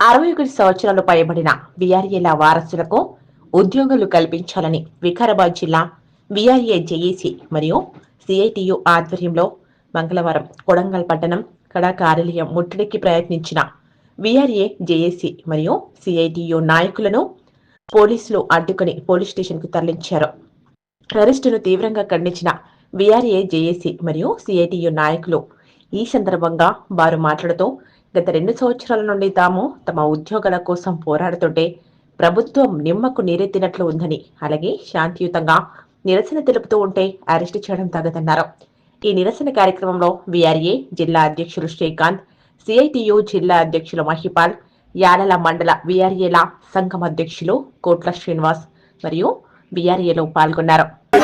అరవై ఒకటి సంవత్సరాలు పైబడిన విఆర్ఏల వారసులకు ఉద్యోగాలు కల్పించాలని వికారాబాద్ జిల్లా విఆర్ఏ జేఏసీ మరియు సిఐటియు ఆధ్వర్యంలో మంగళవారం కొడంగల్ పట్టణం కడా కార్యాలయం ముట్టడికి ప్రయత్నించిన విఆర్ఏ జేఏసీ మరియు సిఐటియు నాయకులను పోలీసులు అడ్డుకుని పోలీస్ స్టేషన్కు తరలించారు. అరెస్టును తీవ్రంగా ఖండించిన విఆర్ఏ జేఏసీ మరియు సిఐటియు నాయకులు ఈ సందర్భంగా వారు మాట్లాడుతూ గత రెండు సంవత్సరాల నుండి తాము తమ ఉద్యోగాల కోసం పోరాడుతుంటే ప్రభుత్వం నిమ్మకు నీరెత్తినట్లు ఉందని అలాగే శాంతియుతంగా నిరసన తెలుపుతూ ఉంటే అరెస్ట్ చేయడం తగదన్నారు ఈ నిరసన కార్యక్రమంలో విఆర్ఏ జిల్లా అధ్యక్షులు శ్రీకాంత్ సిఐటియు జిల్లా అధ్యక్షులు మహిపాల్ యాలల మండల విఆర్ఏల సంఘం అధ్యక్షులు కోట్ల శ్రీనివాస్ మరియు విఆర్ఏలో పాల్గొన్నారు.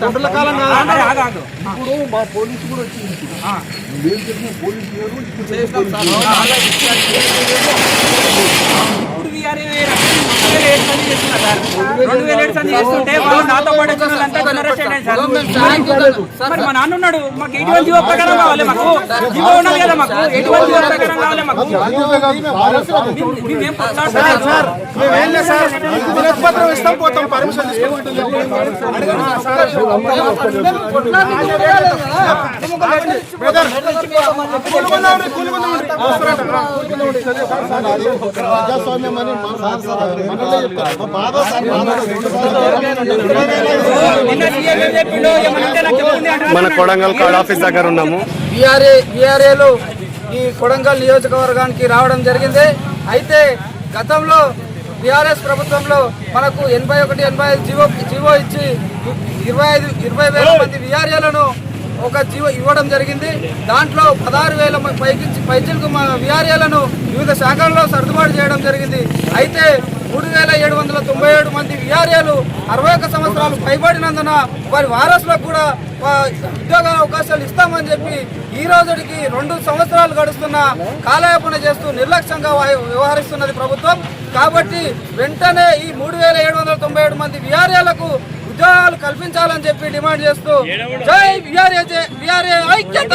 తండ్రుల కాలం కాదు. ఇప్పుడు మా పోలీసు కూడా వచ్చింది మేము చెప్పిన పోలీసు వేరు ఇప్పుడు చెప్పిన పోలీసు ఇప్పుడు రెండు వేల ఏడు సంధి చేస్తుంటే వాళ్ళు నాతో పాటు వచ్చిన వాళ్ళంతా అయ్యారు సార్ మరి మా నాన్న ఉన్నాడు మాకు ఎటువంటి జీవో ప్రకారం కావాలి మాకు జీవో ఉన్నది కదా మాకు ఎటువంటి జీవో ప్రకారం కావాలి మాకు మేము- మేమేం సార్ వినతిపత్రం ఇస్తాం పోతాం పర్మిషన్ ప్రజాస్వామ్యం అని మన కొడంగల్ కార్డ్ ఆఫీస్ దగ్గర ఉన్నాము. బీఆర్ఏ బీఆర్ఏలు ఈ కొడంగల్ నియోజకవర్గానికి రావడం జరిగింది. అయితే గతంలో బీఆర్ఎస్ ప్రభుత్వంలో మనకు ఎనభై ఒకటి ఎనభై ఐదు జీవో జీవో ఇచ్చి ఇరవై ఐదు ఇరవై వేల మంది బీఆర్ఏలను ఒక జీవో ఇవ్వడం జరిగింది. దాంట్లో పదహారు వేల పైకి పైచిలకు మా విఆర్ఏలను వివిధ శాఖల్లో సర్దుబాటు చేయడం జరిగింది. అయితే మూడు వేల ఏడు వందల తొంభై ఏడు మంది విఆర్ఏలు అరవై ఒక్క సంవత్సరాలు పైబడినందున వారి వారసులకు కూడా ఉద్యోగ అవకాశాలు ఇస్తామని చెప్పి ఈ రోజుకి రెండు సంవత్సరాలు గడుస్తున్న కాలయాపన చేస్తూ నిర్లక్ష్యంగా వ్యవహరిస్తున్నది ప్రభుత్వం. కాబట్టి వెంటనే ఈ మూడు వేల ఏడు వందల తొంభై ఏడు మంది విఆర్ఏలకు ఉద్యోగాలు కల్పించాలని చెప్పి డిమాండ్ చేస్తూ జై విఆర్ఏ విఆర్ఏ ఐక్యత!